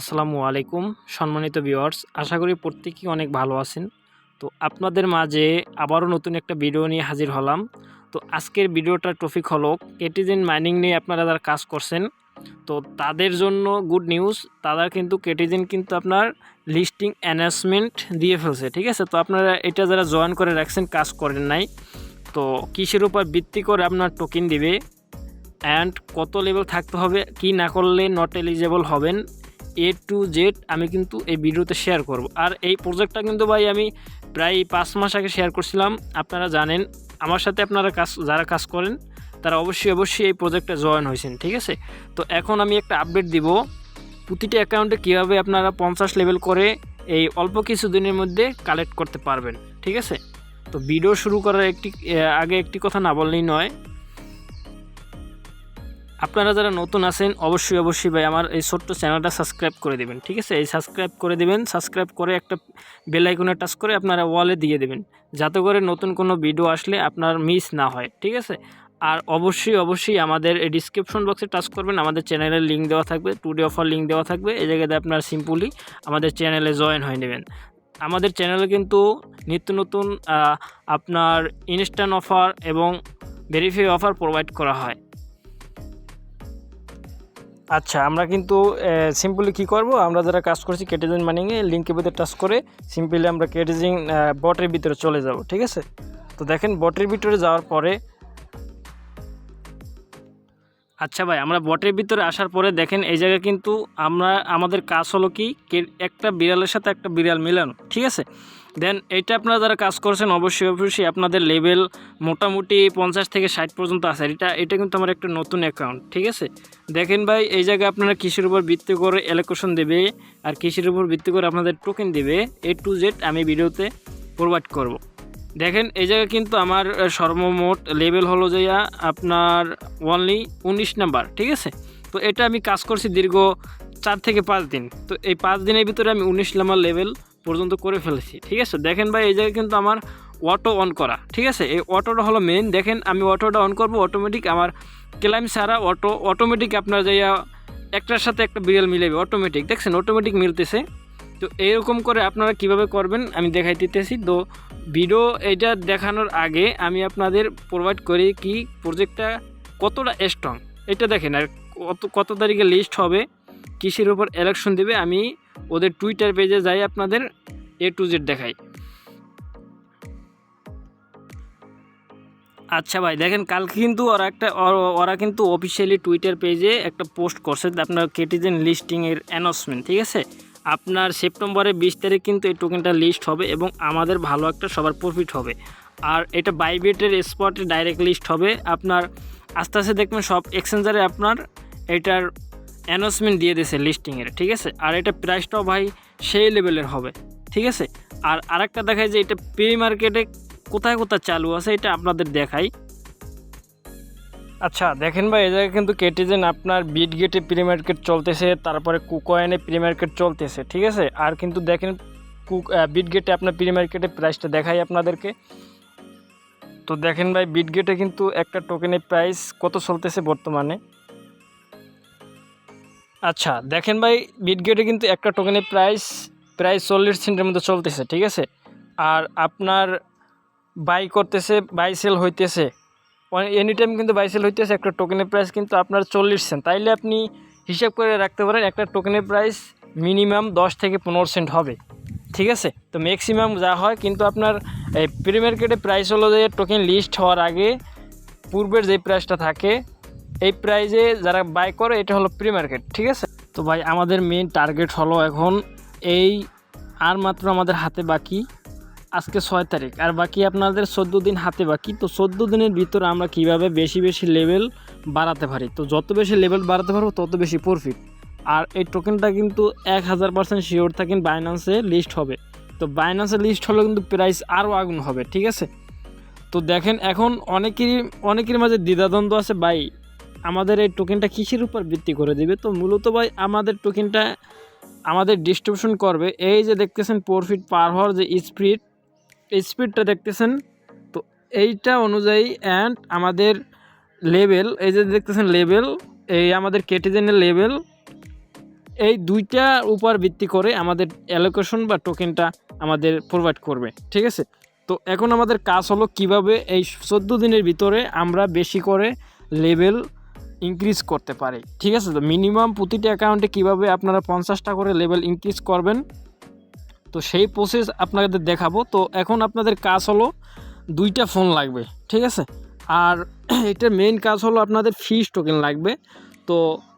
আসসালামু আলাইকুম, সম্মানিত ভিউয়ার্স। আশা করি প্রত্যেকেই অনেক ভালো আছেন। তো আপনাদের মাঝে আবারও নতুন একটা ভিডিও নিয়ে হাজির হলাম। তো আজকের ভিডিওটার টপিক হলো কেটিজেন মাইনিং নিয়ে আপনারা যারা কাজ করছেন, তো তাদের জন্য গুড নিউজ, তারা কিন্তু কেটিজেন কিন্তু আপনার লিস্টিং অ্যানাউন্সমেন্ট দিয়ে ফেলছে, ঠিক আছে? তো আপনারা এটা যারা জয়েন করে রাখছেন, কাজ করেন নাই, তো কিসের উপর ভিত্তি করে আপনার টোকেন দিবে? অ্যান্ড কত লেভেল থাকতে হবে? কি না করলে নট এলিজেবল হবেন? এ টু জেড আমি কিন্তু এই ভিডিওতে শেয়ার করব। আর এই প্রজেক্টটা কিন্তু ভাই আমি প্রায় পাঁচ মাস আগে শেয়ার করছিলাম। আপনারা জানেন, আমার সাথে আপনারা কাজ, যারা কাজ করেন, তারা অবশ্যই অবশ্যই এই প্রজেক্টে জয়েন হয়েছেন, ঠিক আছে? তো এখন আমি একটা আপডেট দিব। প্রতিটি অ্যাকাউন্টে কীভাবে আপনারা পঞ্চাশ লেভেল করে এই অল্প কিছু দিনের মধ্যে কালেক্ট করতে পারবেন, ঠিক আছে? তো ভিডিও শুরু করার একটি আগে একটি কথা না বললেই নয়। আপনারা যারা নতুন আছেন, অবশ্যই অবশ্যই ভাই আমার এই ছোট্ট চ্যানেলটা সাবস্ক্রাইব করে দেবেন, ঠিক আছে? এই সাবস্ক্রাইব করে দেবেন সাবস্ক্রাইব করে একটা বেল আইকনে টাচ করে আপনারা ওয়ালে দিয়ে দেবেন, যাতে করে নতুন কোনো ভিডিও আসলে আপনার মিস না হয়, ঠিক আছে? আর অবশ্যই অবশ্যই আমাদের ডিসক্রিপশন বক্সে টাচ করবেন, আমাদের চ্যানেলের লিঙ্ক দেওয়া থাকবে টু ডে অফার লিঙ্ক দেওয়া থাকবে, এই জায়গাতে আপনার সিম্পলি আমাদের চ্যানেলে জয়েন হয়ে নেবেন। আমাদের চ্যানেলে কিন্তু নিত্য নতুন আপনার ইনস্ট্যান্ট অফার এবং ভেরিফাই অফার প্রোভাইড করা হয় আচ্ছা আমরা কিন্তু সিম্পলি কি করব? আমরা যারা কাজ করছি কেটিজিং মানিংয়ে লিঙ্কের ভিতরে টাচ করে সিম্পলি আমরা কেটিজিং বটের ভিতরে চলে যাব, ঠিক আছে? তো দেখেন বটের ভিতরে যাওয়ার পরে আচ্ছা ভাই, আমরা বটের ভিতরে আসার পরে দেখেন, এই জায়গায় কিন্তু আমরা, আমাদের কাজ হলো কে- একটা বিড়ালের সাথে একটা বিড়াল মিলানো, ঠিক আছে? দেন এইটা আপনারা যারা কাজ করছেন, অবশ্যই অবশ্যই আপনাদের লেভেল মোটামুটি পঞ্চাশ থেকে ষাট পর্যন্ত আছে। এটা এটা কিন্তু আমার একটা নতুন অ্যাকাউন্ট ঠিক আছে? দেখেন ভাই, এই জায়গায় আপনারা কৃষির উপর ভিত্তি করে অ্যালোকেশন দেবে, আর কৃষির উপর ভিত্তি করে আপনাদের টোকেন দেবে। এ টু জেড আমি ভিডিওতে প্রোভাইড করব। দেখেন, এই জায়গায় কিন্তু আমার সর্বমোট লেভেল হলো যে আপনার অনলি উনিশ নাম্বার, ঠিক আছে? তো এটা আমি কাজ করছি দীর্ঘ চার থেকে পাঁচ দিন। তো এই পাঁচ দিনের ভিতরে আমি উনিশ নাম্বার লেভেল পর্যন্ত করে ফেলেছি, ঠিক আছে? দেখেন ভাই, এই জায়গায় কিন্তু আমার অটো অন করা, ঠিক আছে? এই অটোটা হলো মেন দেখেন, আমি অটোটা অন করব অটোমেটিক আমার ক্লাইম সারা অটো অটোমেটিক আপনার যাইয়া একটার সাথে একটা বিড়াল মিলাবে অটোমেটিক দেখছেন অটোমেটিক মিলতেছে। তো এরকম করে আপনারা কীভাবে করবেন, আমি দেখাই দিতেছি। তো ভিডিও এটা দেখানোর আগে আমি আপনাদের প্রোভাইড করি কি প্রজেক্টটা কতটা স্ট্রং এটা দেখেন, আর কত কত তারিখে লিস্ট হবে। কিসের উপর ইলেকশন দেবে, আমি ওদের টুইটার পেজে যাই আপনাদের এ টু জেড দেখাই। আচ্ছা ভাই, দেখেন কালকে কিন্তু ওরা একটা, ওর- কিন্তু অফিসিয়ালি টুইটার পেজে একটা পোস্ট করছে, আপনার কেটিজেন লিস্টিংয়ের অ্যানাউন্সমেন্ট ঠিক আছে? আপনার সেপ্টেম্বরের বিশ তারিখ কিন্তু এই টোকেনটা লিস্ট হবে এবং আমাদের ভালো একটা সবার প্রফিট হবে। আর এটা বাইবেটের স্পটে ডাইরেক্ট লিস্ট হবে, আপনার আস্তে আস্তে দেখবেন সব এক্সচেঞ্জারে আপনার এটার অ্যানাউন্সমেন্ট দিয়ে দিয়েছে লিস্টিংয়ের ঠিক আছে? আর এটা প্রাইসটাও ভাই সেই লেভেলের হবে, ঠিক আছে? আর আরেকটা দেখায় যে এটা প্রি মার্কেটে কোথায় কোথায় চালু আছে, এটা আপনাদের দেখাই। আচ্ছা দেখেন ভাই এ জায়গায় কিন্তু কেটিজেন আপনার বিট গেটে প্রি মার্কেট চলতেছে, তারপরে কুকয়েনে প্রি মার্কেট চলতেছে, ঠিক আছে? আর কিন্তু দেখেন কুক বিট গেটে আপনার প্রি মার্কেটে প্রাইসটা দেখাই আপনাদেরকে। তো দেখেন ভাই বিট গেটে কিন্তু একটা টোকেনের প্রাইস কত চলতেছে বর্তমানে? আচ্ছা দেখেন ভাই বিটগেটে কিন্তু একটা টোকেনের প্রাইস প্রায় চল্লিশ সেন্টের মধ্যে চলতেছে, ঠিক আছে? আর আপনার বাই করতেছে বাই সেল হইতেছে। এনি টাইম কিন্তু বাই সেল হইতেছে, একটা টোকেনের প্রাইস কিন্তু আপনার চল্লিশ সেন্ট। তাইলে আপনি হিসাব করে রাখতে পারেন, একটা টোকেনের প্রাইস মিনিমাম দশ থেকে পনেরো সেন্ট হবে, ঠিক আছে? তো ম্যাক্সিমাম যা হয়, কিন্তু আপনার, এই প্রি মার্কেটে প্রাইস হলো যে টোকেন লিস্ট হওয়ার আগে, পূর্বের যে প্রাইসটা থাকে এই প্রাইজে যারা বাই করে, এটা হলো প্রি মার্কেট ঠিক আছে? তো ভাই, আমাদের মেন টার্গেট হলো এখন এই আর মাত্র আমাদের হাতে বাকি আজকে ছয় তারিখ। আর বাকি আপনাদের চোদ্দ দিন হাতে বাকি। তো চোদ্দ দিনের ভিতরে আমরা কীভাবে বেশি বেশি লেভেল বাড়াতে পারি? তো যত বেশি লেভেল বাড়াতে পারব, তত বেশি প্রফিট আর এই টোকেনটা কিন্তু এক হাজার পার্সেন্ট শিওর থাকেন বাইন্যান্সে লিস্ট হবে। তো বাইন্যান্সে লিস্ট হলে কিন্তু প্রাইস আরও আগুন হবে, ঠিক আছে? তো দেখেন, এখন অনেকেরই, অনেকের মাঝে দ্বিধাদ্বন্দ্ব আছে বাই আমাদের এই টোকেনটা কিসের উপর ভিত্তি করে দিবে? তো মূলত ভাই, আমাদের টোকেনটা আমাদের ডিস্ট্রিবিউশন করবে। এই যে দেখতেছেন প্রফিট পার হওয়ার যে স্পিড স্পিডটা দেখতেছেন? তো এইটা অনুযায়ী অ্যান্ড আমাদের লেভেল এই যে দেখতেছেন লেভেল এই আমাদের কেটিজেনের লেভেল এই দুইটা উপর ভিত্তি করে আমাদের অ্যালোকেশন বা টোকেনটা আমাদের প্রোভাইড করবে। ঠিক আছে? তো এখন আমাদের কাজ হলো কীভাবে এই চোদ্দ দিনের ভিতরে আমরা বেশি করে লেভেল ইনক্রিজ করতে পারি। ঠিক আছে তো? মিনিমাম প্রতিটি অ্যাকাউন্টে কীভাবে আপনারা পঞ্চাশটা করে লেভেল ইনক্রিজ করবেন? তো সেই প্রসেস আপনাদের দেখাবো। তো এখন আপনাদের কাজ হলো দুইটা ফোন লাগবে, ঠিক আছে? আর এটার মেইন কাজ হলো আপনাদের ফিস টোকেন লাগবে। তো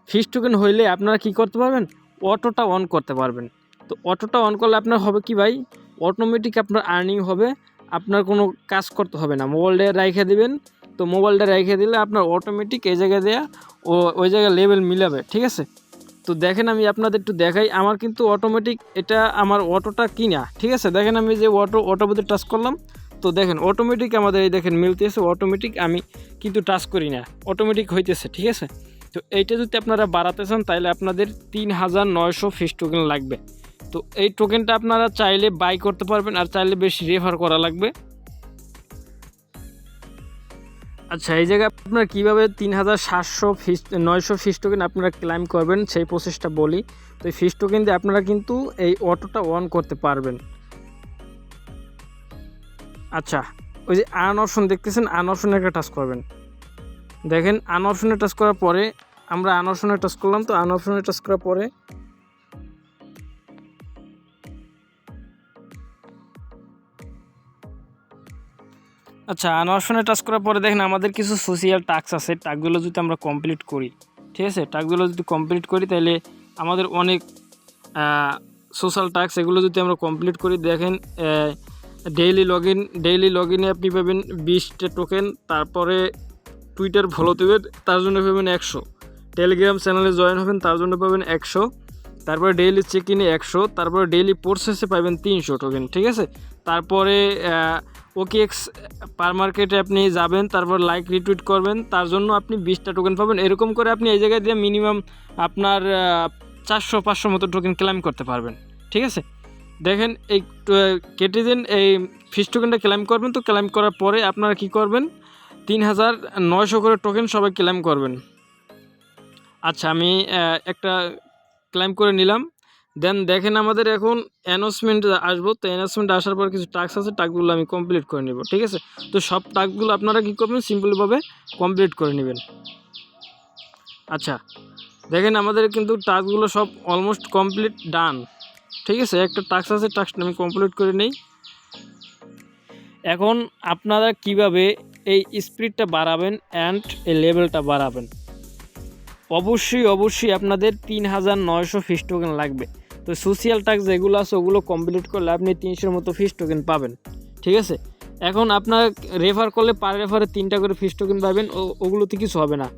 ফিস টোকেন হইলে আপনারা কি করতে পারবেন? অটোটা অন করতে পারবেন। তো অটোটা অন করলে আপনার হবে কি ভাই? অটোমেটিক আপনার আর্নিং হবে। আপনার কোনো কাজ করতে হবে না। মোবাইলটা রেখে দিবেন। তো মোবাইলটা রেখে দিলে আপনার অটোমেটিক এই জায়গায় দেয়া ও ওই জায়গায় লেভেল মিলাবে, ঠিক আছে? তো দেখেন আমি আপনাদের একটু দেখাই, আমার কিন্তু অটোমেটিক এটা আমার অটোটা কিনা, ঠিক আছে? দেখেন আমি যে অটো অটো মধ্যে টাচ করলাম, তো দেখেন অটোমেটিক আমাদের এই দেখেন মিলতেছে অটোমেটিক আমি কিন্তু টাচ করি না অটোমেটিক হইতেছে, ঠিক আছে? তো এইটা যদি আপনারা বাড়াতে চান তাহলে আপনাদের তিন হাজার নয়শো ফিস টোকেন লাগবে। তো এই টোকেনটা আপনারা চাইলে বাই করতে পারবেন, আর চাইলে বেশি রেফার করা লাগবে। আচ্ছা এই জায়গায় আপনারা কীভাবে তিন হাজার সাতশো ফিস, নয়শো ফিস টোকেন আপনারা ক্লাইম করবেন, সেই প্রসেসটা বলি। তো এই ফিস টোকেন দিয়ে আপনারা কিন্তু এই অটোটা অন করতে পারবেন। আচ্ছা ওই যে আন অপশন দেখতেছেন, আন অপশনে একটা টাচ করবেন। দেখেন, আন অপশনে টাচ করার পরে আমরা আন অপশনে টাচ করলাম, তো আন অপশনে টাচ করার পরে আচ্ছা আন টাচ করার পরে দেখেন আমাদের কিছু সোশিয়াল টাস্ক আছে। টাস্কগুলো যদি আমরা কমপ্লিট করি, ঠিক আছে? টাস্কগুলো যদি কমপ্লিট করি, তাহলে আমাদের অনেক সোশ্যাল টাস্ক এগুলো যদি আমরা কমপ্লিট করি, দেখেন daily log in daily log ইনে আপনি পাবেন বিশটা টোকেন তারপরে টুইটার ফলো দেবেন তার জন্য পাবেন একশো। টেলিগ্রাম চ্যানেলে জয়েন হবেন, তার জন্য পাবেন একশো। তারপরে ডেইলি চেক ইনে একশো, তারপরে ডেইলি প্রসেসে পাবেন তিনশো টোকেন ঠিক আছে? তারপরে ওকে এক্স পার মার্কেটে আপনি যাবেন, তারপর লাইক রিটুইট করবেন, তার জন্য আপনি বিশটা টোকেন পাবেন। এরকম করে আপনি এই জায়গায় দিয়ে মিনিমাম আপনার চারশো, পাঁচশো মতো টোকেন ক্লাইম করতে পারবেন। ঠিক আছে? দেখেন এই কেটে দিন এই ফিস টোকেনটা ক্লাইম করবেন তো ক্লাইম করার পরে আপনারা কি করবেন? তিন হাজার নয়শো করে টোকেন সবাই ক্লাইম করবেন। আচ্ছা আমি একটা ক্লাইম করে নিলাম। দেন দেখেন আমাদের এখন অ্যানাউন্সমেন্ট আসব। তো অ্যানাউন্সমেন্ট আসার পর কিছু টাস্ক আছে টাস্কগুলো আমি কমপ্লিট করে নেব, ঠিক আছে? তো সব টাস্কগুলো আপনারা কী করবেন? সিম্পলভাবে কমপ্লিট করে নেবেন। আচ্ছা দেখেন আমাদের কিন্তু টাস্কগুলো সব অলমোস্ট কমপ্লিট ডান ঠিক আছে? একটা টাস্ক আছে টাস্কটা আমি কমপ্লিট করে নেই। এখন আপনারা কীভাবে এই স্পিডটা বাড়াবেন অ্যান্ড এই লেভেলটা বাড়াবেন? অবশ্যই অবশ্যই আপনাদের তিন হাজার নয়শো ফিস লাগবে। তো সোশিয়াল টাস্ক যেগুলো আছে, ওগুলো কমপ্লিট করলে আপনি তিনশোর মতো ফিস টোকেন পাবেন, ঠিক আছে? এখন আপনার রেফার করলে পার রেফারে তিনটা করে ফিস টোকেন পাবেন, ও, ওগুলোতে কিছু হবে না।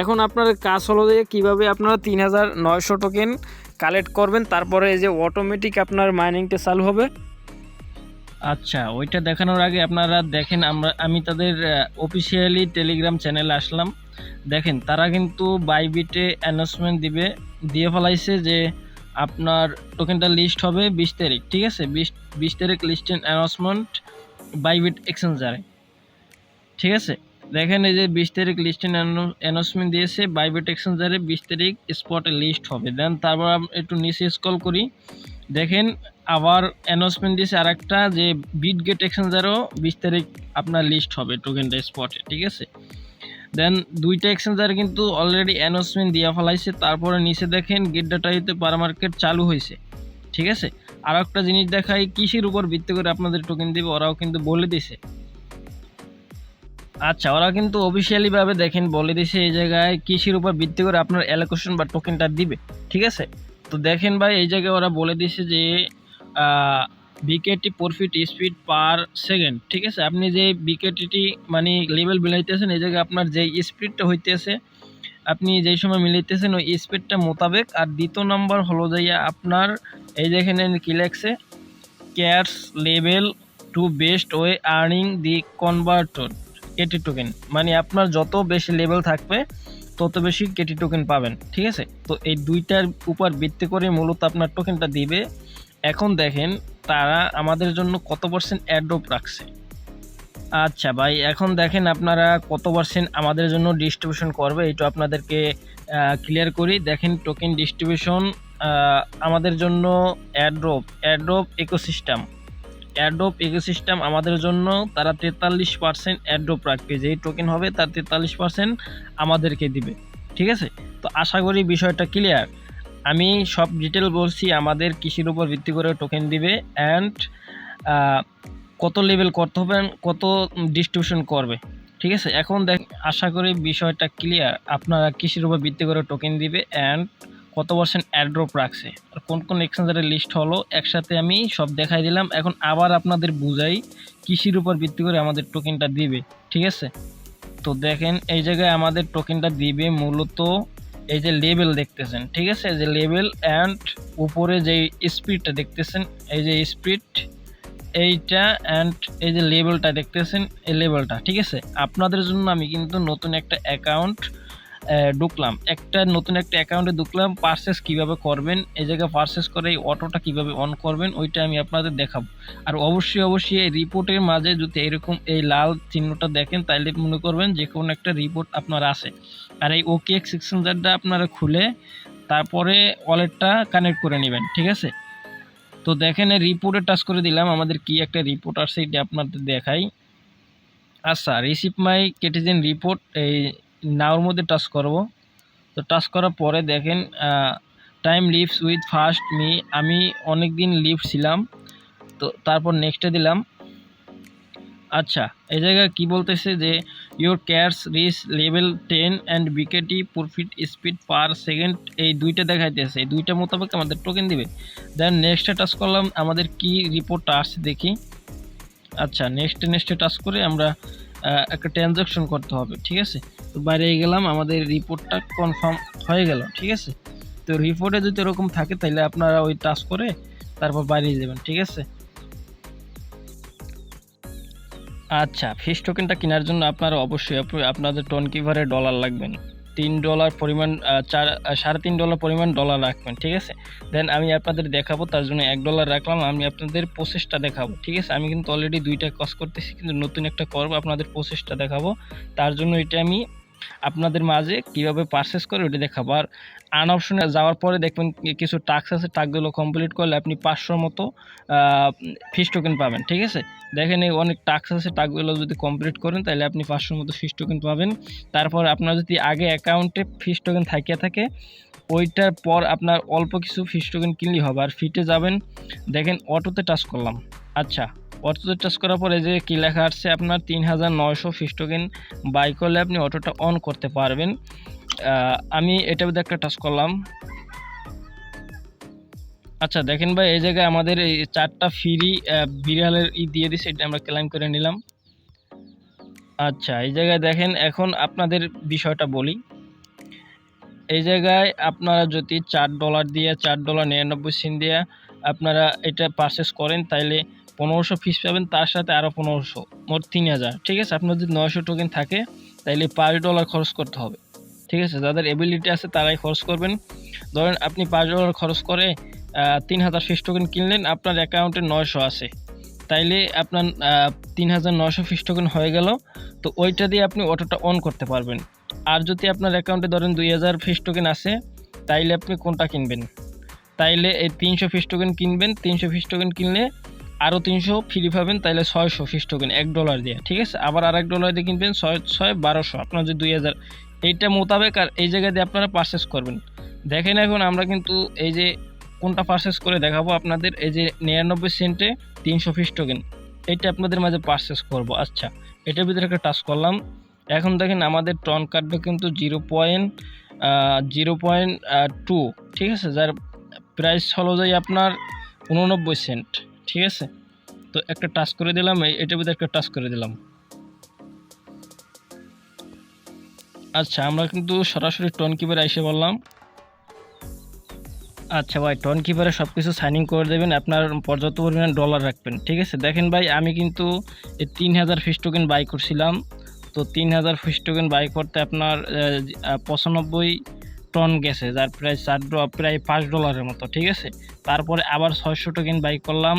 এখন আপনার কাজ হলো যে কীভাবে আপনারা তিন হাজার নয়শো টোকেন কালেক্ট করবেন, তারপরে এই যে অটোমেটিক আপনার মাইনিংটা চালু হবে। আচ্ছা ওইটা দেখানোর আগে আপনারা দেখেন, আমরা, আমি তাদের অফিসিয়ালি টেলিগ্রাম চ্যানেলে আসলাম। দেখেন, তারা কিন্তু বাইবিটে অ্যানাউন্সমেন্ট দিবে, দিয়ে ফেলাইছে যে আপনার টোকেনটা লিস্ট হবে বিশ তারিখ, ঠিক আছে? বিশ বিশ তারিখ লিস্টের অ্যানাউন্সমেন্ট বাইবিট এক্সচেঞ্জারে ঠিক আছে? দেখেন এই যে বিশ তারিখ লিস্টের অ্যানাউন্সমেন্ট দিয়েছে বাইবিট এক্সচেঞ্জারে বিশ তারিখ স্পটে লিস্ট হবে। দেন তারপর একটু নিচে স্কল করি। দেখেন আবার অ্যানাউন্সমেন্ট দিয়েছে আর একটা যে বিট গেট এক্সচেঞ্জারও বিশ তারিখ আপনার লিস্ট হবে টোকেনটা স্পটে ঠিক আছে? দেন দুইটা এক্সচেঞ্জার কিন্তু অলরেডি অ্যানাউন্সমেন্ট দিয়ে ফেলাইছে। তারপরে নিচে দেখেন গেট ডাটাইতে পার মার্কেট চালু হয়েছে ঠিক আছে? আর একটা জিনিস দেখাই, কৃষির উপর ভিত্তি করে আপনাদের টোকেন দিবে, ওরাও কিন্তু বলে দিছে। আচ্ছা ওরা কিন্তু অফিসিয়ালি ভাবে দেখেন, বলে দিছে এই জায়গায় কৃষির উপর ভিত্তি করে আপনার অ্যালোকেশন বা টোকেনটা দিবে। ঠিক আছে? তো দেখেন ভাই, এই জায়গায় ওরা বলে দিছে যে BKT profit speed per second ঠিক আছে? আপনি যে বিকেটিটি মানে লেভেল মিলাইতেছেন, এই জায়গায় আপনার যে স্পিডটা হইতেছে, আপনি যেই সময় মিলাইতেছেন, ওই স্পিডটা মোতাবেক। আর দ্বিতীয় নম্বর হলো যাইয়া আপনার, এই দেখেন কি লেখছে? Cash level two best way earning the converter KT token মানে আপনার যত বেশি লেভেল থাকবে, তত বেশি কেটি টোকেন পাবেন, ঠিক আছে? তো এই দুইটার উপর ভিত্তি করে মূলত আপনার টোকেনটা দিবে। এখন দেখেন তারা আমাদের জন্য কত পার্সেন্ট অ্যাড্রপ রাখছে? আচ্ছা ভাই, এখন দেখেন আপনারা কত পার্সেন্ট আমাদের জন্য ডিস্ট্রিবিউশন করবে, এইটা আপনাদেরকে ক্লিয়ার করি। দেখেন টোকেন ডিস্ট্রিবিউশন আমাদের জন্য airdrop airdrop ecosystem airdrop ecosystem আমাদের জন্য তারা তেতাল্লিশ পার্সেন্ট অ্যাড্রপ রাখবে। যেই টোকেন হবে তার তেতাল্লিশ পার্সেন্ট আমাদেরকে দিবে। ঠিক আছে? তো আশা করি বিষয়টা ক্লিয়ার আমি সব ডিটেল বলছি, আমাদের কৃষির উপর ভিত্তি করে টোকেন দিবে অ্যান্ড কত লেভেল করতে হবে কত ডিস্ট্রিবিউশন করবে। ঠিক আছে? এখন দেখ, আশা করি বিষয়টা ক্লিয়ার আপনারা কৃষির উপর ভিত্তি করে টোকেন দিবে অ্যান্ড কত পার্সেন্ট অ্যাড্রপ রাখছে। আর কোন কোন এক্সচেঞ্জারের লিস্ট হলো, একসাথে আমি সব দেখাই দিলাম। এখন আবার আপনাদের বুঝাই কৃষির উপর ভিত্তি করে আমাদের টোকেনটা দিবে। ঠিক আছে? তো দেখেন, এই জায়গায় আমাদের টোকেনটা দিবে মূলত এই যে লেভেল দেখতেছেন, ঠিক আছে? এই যে লেভেল অ্যান্ড উপরে যে স্পিডটা দেখতেছেন, এই যে স্পিড এইটা অ্যান্ড এই যে লেভেলটা দেখতেছেন, এই লেভেলটা ঠিক আছে? আপনাদের জন্য আমি কিন্তু নতুন একটা অ্যাকাউন্ট ঢুকলাম। একটা নতুন একটা অ্যাকাউন্টে ঢুকলাম পারচেস কীভাবে করবেন, এই জায়গায় পারচেস করে এই অটোটা কীভাবে অন করবেন, ওইটা আমি আপনাদের দেখাবো। আর অবশ্যই অবশ্যই এই রিপোর্টের মাঝে যদি এরকম এই লাল চিহ্নটা দেখেন, তাইলে মনে করবেন যে কোনো একটা রিপোর্ট আপনার আছে। আর এই ওকে এক্স এক্সচেঞ্জারটা আপনারা খুলে তারপরে ওয়ালেটটা কানেক্ট করে নেবেন, ঠিক আছে? তো দেখেন, এই রিপোর্টে টাচ করে দিলাম, আমাদের কি একটা রিপোর্ট আসছে, এটা আপনাদের দেখাই। আচ্ছা রিসিভ মাই কেটিজেন রিপোর্ট এই নাওর মধ্যে টাচ করব। তো টাচ করার পরে দেখেন time leaves with first me আমি অনেক দিন লিভ ছিলাম। তো তারপর নেক্সটে দিলাম। আচ্ছা এই জায়গায় কি বলতেছে যে your cash reach level ten and BKT profit speed per second এই দুইটা দেখাইতেছে এই দুইটা মোতাবেক আমাদের টোকেন দিবে। দেন নেক্সটে টাচ করলাম, আমাদের কি রিপোর্টটা আসছে দেখি। আচ্ছা নেক্সটে নেক্সটে টাচ করে আমরা একটা ট্রানজাকশন করতে হবে, ঠিক আছে? তো বাইরে গেলাম, আমাদের রিপোর্টটা কনফার্ম হয়ে গেল, ঠিক আছে? তো রিপোর্টে যদি এরকম থাকে তাহলে আপনারা ওই টাচ করে তারপর বাইরে যাবেন, ঠিক আছে? আচ্ছা ফিস টোকেনটা কেনার জন্য আপনারা অবশ্যই আপ- আপনাদের টন কিভারে ডলার লাগবেন। তিন ডলার পরিমাণ চার সাড়ে তিন ডলার পরিমাণ ডলার রাখবেন, ঠিক আছে? দেন আমি আপনাদের দেখাবো, তার জন্য এক ডলার রাখলাম, আমি আপনাদের প্রসেসটা দেখাবো, ঠিক আছে? আমি কিন্তু অলরেডি দুইটা কস করতেছি, কিন্তু নতুন একটা করব, আপনাদের প্রসেসটা দেখাবো। তার জন্য এটা আমি আপনাদের মাঝে কীভাবে পারচেস করে ওটা দেখাবো। আর আন অপশনে যাওয়ার পরে দেখবেন কিছু টাস্ক আছে টাস্কগুলো কমপ্লিট করলে আপনি পাঁচশোর মতো ফিস টোকেন পাবেন, ঠিক আছে? দেখেন এই অনেক টাস্ক আছে টাস্কগুলো যদি কমপ্লিট করেন তাহলে আপনি পাঁচশোর মতো ফিস টোকেন পাবেন। তারপর আপনার যদি আগে অ্যাকাউন্টে ফিস টোকেন থাকিয়ে থাকে, ওইটার পর আপনার অল্প কিছু ফিস টোকেন কিনলেই হবে। আর ফিটে যাবেন, দেখেন অটোতে টাচ করলাম। আচ্ছা অটোতে টাচ করার পরে যে কী লেখা আসছে আপনার তিন হাজার নয়শো ফিস টোকেন বাই করলে আপনি অটোটা অন করতে পারবেন। আমি এটার মধ্যে একটা টাচ করলাম। আচ্ছা দেখেন ভাই, এই জায়গায় আমাদের এই চারটা ফ্রি বিড়ালের ই দিয়ে দিছে, এটা আমরা ক্লাইম করে নিলাম। আচ্ছা এই জায়গায় দেখেন, এখন আপনাদের বিষয়টা বলি। এই জায়গায় আপনারা যদি চার ডলার দিয়ে, চার ডলার নিরানব্বই সেন্ট দিয়ে আপনারা এটা পারচেস করেন, তাইলে পনেরোশো ফিস পাবেন, তার সাথে আরও পনেরোশো, মোট তিন হাজার। ঠিক আছে, আপনার যদি নয়শো টোকেন থাকে, তাইলে পাঁচ ডলার খরচ করতে হবে। ঠিক আছে? যাদের এবিলিটি আছে তারাই খরচ করবেন। ধরেন আপনি পাঁচ ডলার খরচ করে তিন হাজার ফিস টোকেন কিনলেন, আপনার অ্যাকাউন্টে নয়শো আছে। তাইলে আপনার তিন হাজার নয়শো ফিস টোকেন হয়ে গেল, তো ওইটা দিয়ে আপনি অটোটা অন করতে পারবেন। আর যদি আপনার অ্যাকাউন্টে ধরেন দুই হাজার ফিস টোকেন আছে, তাইলে আপনি কোনটা কিনবেন? তাইলে এই তিনশো ফিস টোকেন কিনবেন, তিনশো ফিস টোকেন কিনলে আরও তিনশো ফ্রি পাবেন, তাইলে ছয়শো ফিস টোকেন এক ডলার দিয়ে, ঠিক আছে? আবার আর এক ডলার দিয়ে কিনবেন, ছয় ছয়, বারোশো। আপনার যদি দুই হাজার এইটা মোতাবেক আর এই জায়গা দিয়ে আপনারা পারচেস করবেন। দেখেন এখন আমরা কিন্তু এই যে কোনটা পারচেস করে দেখাবো আপনাদের, এই যে নিরানব্বই সেন্টে তিনশো ফিস টোকেন এইটা আপনাদের মাঝে পারচেস করব। আচ্ছা এটার ভিতরে একটা টাচ করলাম। এখন দেখেন আমাদের টন কাটবে কিন্তু zero point zero point two ঠিক আছে? যার প্রাইস হলো যাই আপনার উননব্বই সেন্ট, ঠিক আছে? তো একটা টাচ করে দিলাম এটার ভিতরে একটা টাচ করে দিলাম। আচ্ছা আমরা কিন্তু সরাসরি টন কিপারে এসে বললাম আচ্ছা ভাই টন কিপারে সব কিছু সাইনিং করে দেবেন, আপনার পর্যাপ্ত পরিমাণ ডলার রাখবেন, ঠিক আছে? দেখেন ভাই, আমি কিন্তু এই তিন হাজার ফিস টোকেন বাই করছিলাম। তো তিন হাজার ফিস টোকেন বাই করতে আপনার পঁচানব্বই টন গেছে, যার প্রায় চার প্রায় পাঁচ ডলারের মতো, ঠিক আছে? তারপরে আবার ছয়শো টোকেন বাই করলাম,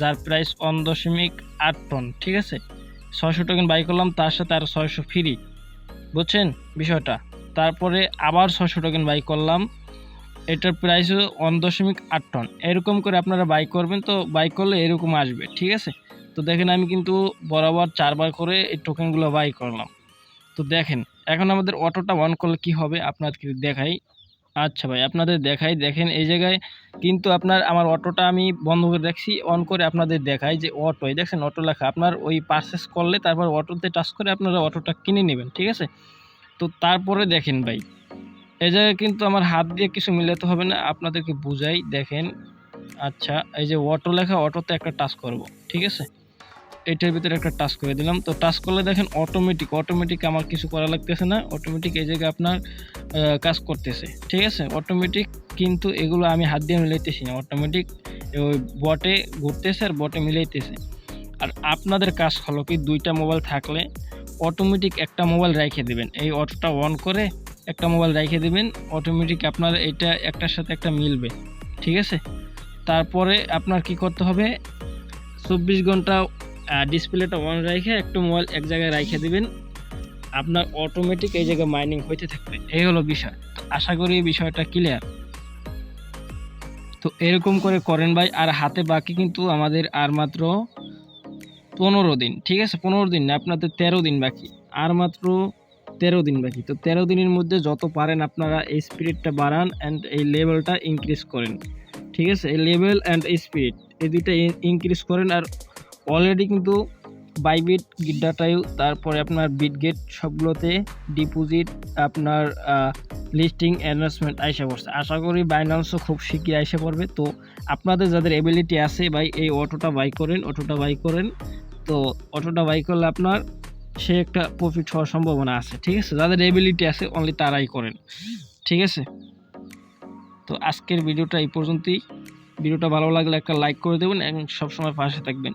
যার প্রাইস ওয়ান দশমিক আট টন ঠিক আছে? ছয়শো টোকেন বাই করলাম, তার সাথে আর ছয়শো ফ্রি বুঝছেন? বিষয়টা। তারপরে আবার ছশো টোকেন বাই করলাম। এটার প্রাইস ওয়ান দশমিক আট টন এরকম করে আপনারা বাই করবেন তো বাই করলে এরকম আসবে, ঠিক আছে? তো দেখেন আমি কিন্তু বরাবর চারবার করে এই টোকেনগুলো বাই করলাম। তো দেখেন, এখন আমাদের অটোটা অন করলে কি হবে? আপনাদেরকে দেখাই। আচ্ছা ভাই, আপনাদের দেখাই। দেখেন এই জায়গায় কিন্তু আপনার, আমার অটোটা আমি বন্ধ করে রাখছি অন করে আপনাদের দেখাই যে অটো। এই দেখছেন অটো লেখা। আপনার ওই পারচেস করলে তারপর অটোতে টাচ করে আপনারা অটোটা কিনে নেবেন, ঠিক আছে? তো তারপরে দেখেন ভাই, এই জায়গায় কিন্তু আমার হাত দিয়ে কিছু মিলাতে হবে না, আপনাদেরকে বুঝাই, দেখেন আচ্ছা এই যে অটো লেখা অটোতে একটা টাচ করব, ঠিক আছে? এটার ভিতরে একটা টাচ করে দিলাম, তো টাচ করলে দেখেন অটোমেটিক অটোমেটিক আমার কিছু করা লাগতেছে না অটোমেটিক এই জায়গায় আপনার কাজ করতেছে, ঠিক আছে? অটোমেটিক কিন্তু এগুলো আমি হাত দিয়ে মিলাইতেছি না অটোমেটিক ওই বটে ঘুরতেছে আর বটে মিলাইতেছে। আর আপনাদের কাজ হলো কি দুইটা মোবাইল থাকলে অটোমেটিক একটা মোবাইল রেখে দেবেন। এই অটোটা অন করে একটা মোবাইল রেখে দেবেন অটোমেটিক আপনার এটা একটার সাথে একটা মিলবে, ঠিক আছে? তারপরে আপনার কি করতে হবে, চব্বিশ ঘণ্টা ডিসপ্লেটা অন রেখে একটা মোবাইল এক জায়গায় রেখে দেবেন। আপনার অটোমেটিক এই জায়গায় মাইনিং হইতে থাকবে। এই হলো বিষয়। আশা করি বিষয়টা ক্লিয়ার তো এরকম করে করেন ভাই। আর হাতে বাকি কিন্তু আমাদের আর মাত্র পনেরো দিন, ঠিক আছে? পনেরো দিন না, আপনাদের তেরো দিন বাকি। আর মাত্র তেরো দিন বাকি। তো তেরো দিনের মধ্যে যত পারেন আপনারা এই স্পিরিটটা বাড়ান অ্যান্ড এই লেভেলটা ইনক্রিজ করেন। ঠিক আছে? এই লেভেল অ্যান্ড স্পিরিট এই দুইটা ইনক্রিজ করেন। আর অলরেডি কিন্তু বাইবিট গিড্ডাটাইও তারপরে আপনার বিটগেট সবগুলোতে ডিপোজিট আপনার লিস্টিং অ্যানাউন্সমেন্ট আইসা পড়ছে। আশা করি বাইন্যান্সও খুব শীঘ্রই আইসা পড়বে। তো আপনাদের যাদের এবিলিটি আছে ভাই, এই অটোটা বাই করেন অটোটা বাই করেন। তো অটোটা বাই করলে আপনার সে একটা প্রফিট হওয়ার সম্ভাবনা আছে, ঠিক আছে? যাদের এবিলিটি আছে অনলি তারাই করেন, ঠিক আছে? তো আজকের ভিডিওটা এই পর্যন্তই। ভিডিওটা ভালো লাগলে একটা লাইক করে দেবেন এবং সবসময় পাশে থাকবেন।